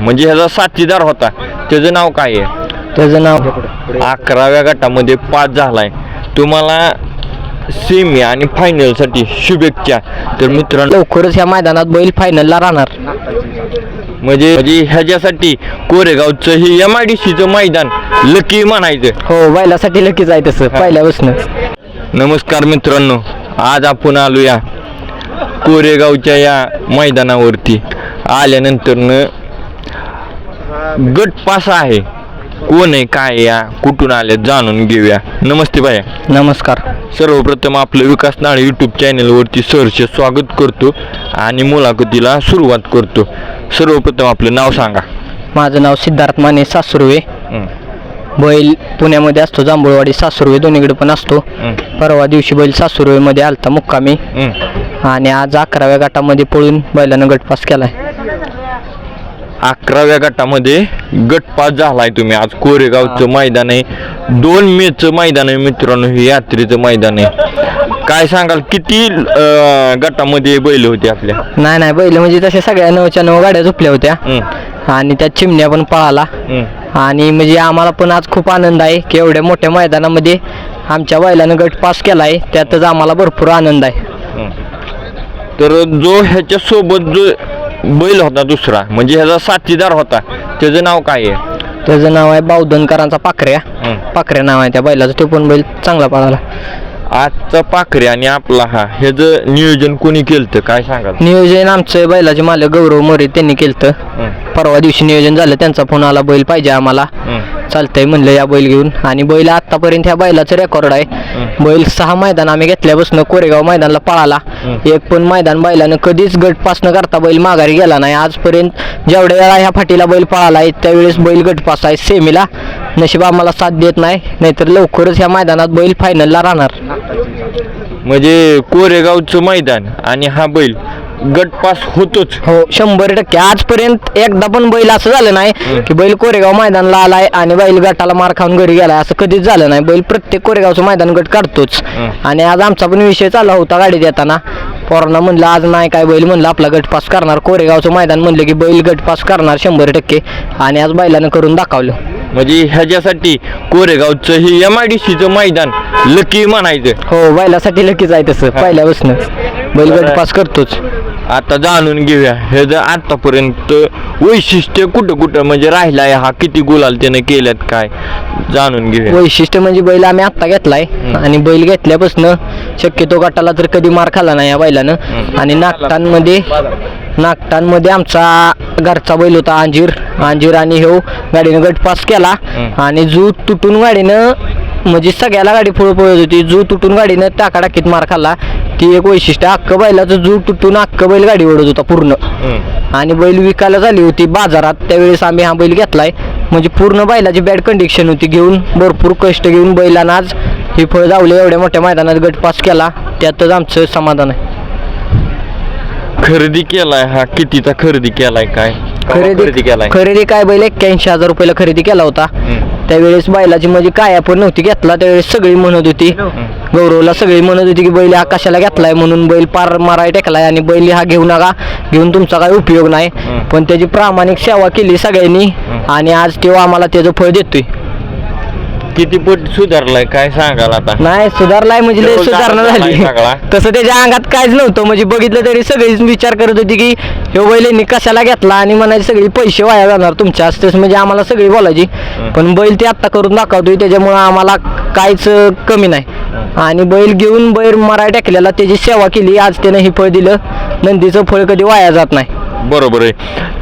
म्हणजे ह्याचा साथीदार होता. त्याचं नाव काय आहे? त्याचं नाव अकराव्या गटामध्ये पास झालाय. तुम्हाला सेमी आणि फायनलसाठी शुभेच्छा. तर मित्रांनो लवकरच ह्या मैदानात बैल फायनलला राहणार. म्हणजे म्हणजे ह्याच्यासाठी कोरेगावचं हे एम आय डी सीचं मैदान लकी म्हणायचं. हो बैलासाठी लकीच आहे तसं पहिल्यापासून नमस्कार मित्रांनो आज आपण आलोया कोरेगावच्या या मैदानावरती. आल्यानंतरनं गट पास आहे. कोण आहे काय आहे या कुठून आले जाणून घेऊया. नमस्ते बाया नमस्कार. सर्वप्रथम आपलं विकास नाळे यूट्यूब चॅनलवरती सहर्ष स्वागत करतो आणि मुलाखतीला सुरुवात करतो. सर्वप्रथम आपलं नाव सांगा. माझं नाव सिद्धार्थ माने सासुर्वे. हं, बैल पुण्यामध्ये असतो जांभूळवाडी सासुर्वे दोन्हीकडे पण असतो. हं, परवा दिवशी बैल सासुर्वेमध्ये आलता मुक्कामी. हं. आणि आज अकराव्या गटामध्ये पळून बैलानं गटपास केलाय. अकराव्या गटामध्ये गट पास झालाय तुम्ही. आज कोरेगावचं मैदान आहे. दोन मेचं मैदान आहे मित्रांनो हे यात्रेचं मैदान आहे. काय सांगाल किती अं, गटामध्ये बैल होते आपल्या? नाही नाही बैल म्हणजे तशा सगळ्या नऊच्या नऊ गाड्या झोपल्या होत्या. आणि त्या चिमण्या पण पळाला. आणि म्हणजे आम्हाला पण आज खूप आनंद आहे की एवढ्या मोठ्या मैदानामध्ये आमच्या बैलानं गट पास केला आहे त्यातच आम्हाला भरपूर आनंद आहे. तर जो ह्याच्या सोबत जो बैल होता दुसरा. म्हणजे ह्याचा साथीदार होता. त्याचं नाव काय आहे? त्याचं नाव आहे बावधनकरांचा पाखऱ्या. पाखऱ्या नाव आहे त्या बैलाचं. तो पण बैल चांगला पळाला. आजचा पाखरे आणि आपला हा ह्याचं नियोजन कोणी केलं काय सांगाल? नियोजन आमचं बैलाचे मालक गौरव मोरे त्यांनी केलं परवा दिवशी नियोजन झालं त्यांचा फोन आला बैल पाहिजे आम्हाला. चालतंय म्हणलं या बैल घेऊन. आणि बैल आतापर्यंत ह्या बैलाचं रेकॉर्ड आहे. बैल सहा मैदान आम्ही घेतल्यापासून कोरेगाव मैदानला पळाला. एक पण मैदान बैलानं कधीच गट पास न करता बैल माघारी गेला नाही. आजपर्यंत जेवढ्या वेळा ह्या फाटीला बैल पळाला आहे त्यावेळेस बैल गट पास आहे सेमीला. नशीब आम्हाला साथ देत नाही. नाहीतर लवकरच ह्या मैदानात बैल फायनलला राहणार. म्हणजे कोरेगावचं मैदान आणि हा बैल गट पास होतोच. हो शंभर टक्के. आजपर्यंत एकदा पण बैल असं झालं नाही की बैल कोरेगाव मैदानला आलाय आणि बैल गटाला मार खाऊन घरी गेलाय. असं कधीच झालं नाही. बैल प्रत्येक कोरेगावचं मैदान गट काढतोच. आणि आज आमचा पण विषय चालला होता गाडीत येताना पोरांना म्हणलं आज नाही काय बैल म्हणलं आपला गट पास करणार. कोरेगावचं मैदान म्हणलं की बैल गट पास करणार शंभर टक्के. आणि आज बैलानं करून दाखवलं. म्हणजे ह्याच्यासाठी कोरेगावचं हे एम आय डी सीचं मैदान लकी म्हणायचं. हो बैलासाठी लकीच आहे तसं. पहिल्यापासून. बैल बरं. गट पास करतोच. आता जाणून घेऊया. हे जर आतापर्यंत वैशिष्ट्य कुठं कुठं म्हणजे राहिलाय हा किती गुलाल त्याने केल्यात काय? जाणून घेऊया. वैशिष्ट्य म्हणजे बैल आम्ही आत्ता घेतलाय आणि बैल घेतल्यापासून शक्यतो गटाला तर कधी मार खाल्ला नाही या बैलानं. आणि नागटांमध्ये नागटांमध्ये आमचा घरचा बैल होता अंजीर. अंजीर आणि ह्यो गाडीनं गट पास केला. आणि जू तुटून गाडीनं म्हणजे सगळ्याला गाडी पुढे पळत होती. जू तुटून गाडीनं टाकाटाकीत मार खाल्ला. ती एक वैशिष्ट्य अख्खं बैलाचं जू तुटून अख्खं बैल गाडी ओढत होता पूर्ण. आणि बैल विकायला झाली होती बाजारात त्यावेळेस आम्ही हा बैल घेतलाय. म्हणजे पूर्ण बैलाची बॅड कंडिशन होती. घेऊन भरपूर कष्ट घेऊन बैलानं आज हे फळ जावले एवढ्या मोठ्या मैदानात गट पास केला. त्यातच आमचं समाधान आहे. खरेदी केलाय हा? कितीचा खरेदी केलाय काय? खरेदी खरेदी केलाय. खरेदी काय बैल? एक्क्याऐंशी हजार रुपयाला खरेदी केला होता. त्यावेळेस बैलाची म्हणजे काय आपण नव्हती घेतला त्यावेळेस सगळी म्हणत होती. गौरवला सगळी म्हणत होती की बैल हा कशाला घेतलाय म्हणून बैल पार माराय टेकलाय आणि बैल हा घेऊ नका घेऊन तुमचा काही उपयोग नाही. पण त्याची प्रामाणिक सेवा केली सगळ्यांनी. आणि आज तेव्हा आम्हाला त्याचं फळ देतोय. किती पट सुधारलाय? काय सांगाल आता? नाही सुधारलाय म्हणजे लय सुधारणा झाला. झाली सगळा. तसं त्याच्या अंगात काहीच नव्हतं. म्हणजे बघितलं तरी सगळीच विचार करत होती की ह्यो बैल यांनी कशाला घेतला? आणि म्हणायची सगळी पैसे वाया जाणार तुमच्या असतेच म्हणजे आम्हाला सगळी बोलायची. पण बैल ते आत्ता करून दाखवतोय त्याच्यामुळं आम्हाला काहीच अं, कमी नाही. आणि बैल घेऊन बैल मराय टाकलेला त्याची सेवा केली. आज त्यानं हे फळ दिलं. नंदीचं फळ कधी वाया जात नाही. बरोबर आहे.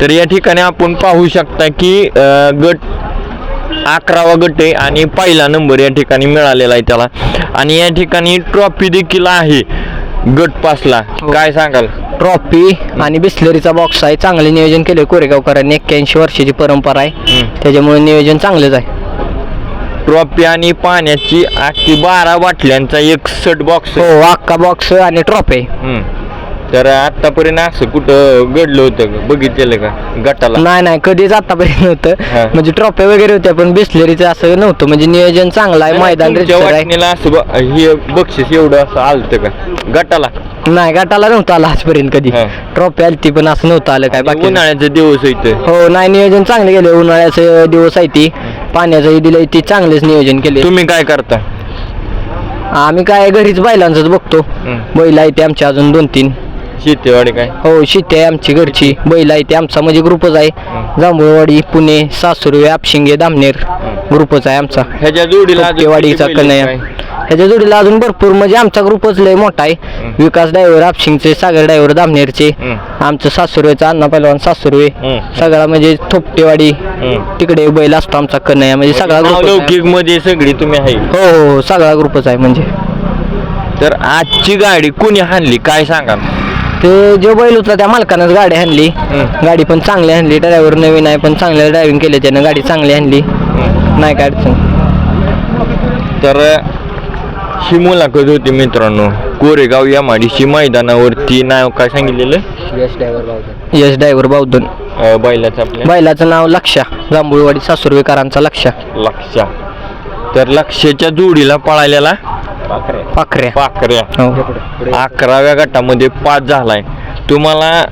तर या ठिकाणी आपण पाहू शकता की अं, गट अकरावा गट आहे आणि पहिला नंबर या ठिकाणी मिळालेला आहे त्याला. आणि या ठिकाणी ट्रॉफी देखील आहे गट पासला काय सांगाल? ट्रॉफी आणि बिस्लरीचा बॉक्स आहे. चांगले नियोजन केले कोरेगावकरांनी. एक्क्याऐंशी वर्षाची परंपरा आहे. त्याच्यामुळे नियोजन चांगलंच आहे. ट्रॉफी आणि पाण्याची अख्खी बारा बाटल्यांचा एक सट बॉक्स हो अख्खा बॉक्स आणि ट्रॉफी. तर आतापर्यंत असं कुठं घडलं होतं का? बघितलेलं का? गटाला? नाही नाही कधीच आतापर्यंत हा. नव्हतं म्हणजे ट्रॉफी वगैरे होत्या पण बिस्लेरीचं असं नव्हतं. म्हणजे नियोजन चांगलं आहे मैदान तुमच्या रितसर आहे. वाटणीला असं ब- हे बक्षीस एवढं असं आलतं का? गटाला? नाही गटाला नव्हतं आलं आजपर्यंत कधी. हा. ट्रॉफी आली ती पण असं नव्हतं आलं काय बाकी. उन्हाळ्याचे दिवस इथं हो नाही नियोजन चांगले केले. उन्हाळ्याचे दिवस आहे ती. पाण्याचंही दिलंय ती चांगलेच नियोजन केले. तुम्ही काय करता? आम्ही काय घरीच बैलांचंच बघतो. बैल आहे ते आमच्या अजून दोन तीन. शेतीवाडी काय? हो शेती आहे आमची घरची. बैल आहे ते आमचा म्हणजे ग्रुपच आहे. जांभूळवाडी पुणे सासुर्वे आपशिंगे दामनेर ग्रुपच आहे आमचा. ह्याच्या जोडीला अजून वाडीचा किती बैल कन्हैया. काय? ह्याच्या जोडीला अजून भरपूर म्हणजे आमचा ग्रुपच लय मोठा आहे. विकास ड्रायव्हर आपशिंगचे सागर ड्रायव्हर दामनेरचे. आमचं सासुर्वेचा अण्णा पहिलवान सासुर्वे. सगळा म्हणजे थोपटेवाडी. तिकडे बैल असतो आमचा कन्हैया म्हणजे सगळा नाव ग्रुप लौकिकमध्ये सगळी तुम्ही आहे. हो हो हो सगळा ग्रुपच आहे म्हणजे. तर आजची गाडी कुणी हाणली? काय सांगा ते जो बैल होता त्या मालकानंच गाडी आणली. हं. गाडी पण चांगली आणली. ड्रायव्हर नवीन आहे पण चांगलं ड्रायव्हिंग केले त्यानं. गाडी चांगली आणली. नाही काय अडचण. तर ही मुलाखत होती मित्रांनो. कोरेगाव या माडीशी मैदानावरती नाव काय सांगितलेलं? यश ड्रायव्हर यश ड्रायव्हर बावधन अं, बैलाचं आपल्या बैलाचं नाव लक्षा. जांभूळवाडी सासुर्वेकरांचा लक्षा. लक्षा. तर लक्षाच्या जोडीला पळालेला पाखऱ्या हो. अकराव्या गटामध्ये पास झालाय. तुम्हाला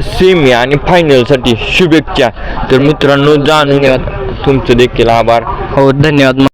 सेमी आणि फायनलसाठी शुभेच्छा. तर मित्रांनो जाणून घ्या. तुमचं देखील आभार. हो धन्यवाद.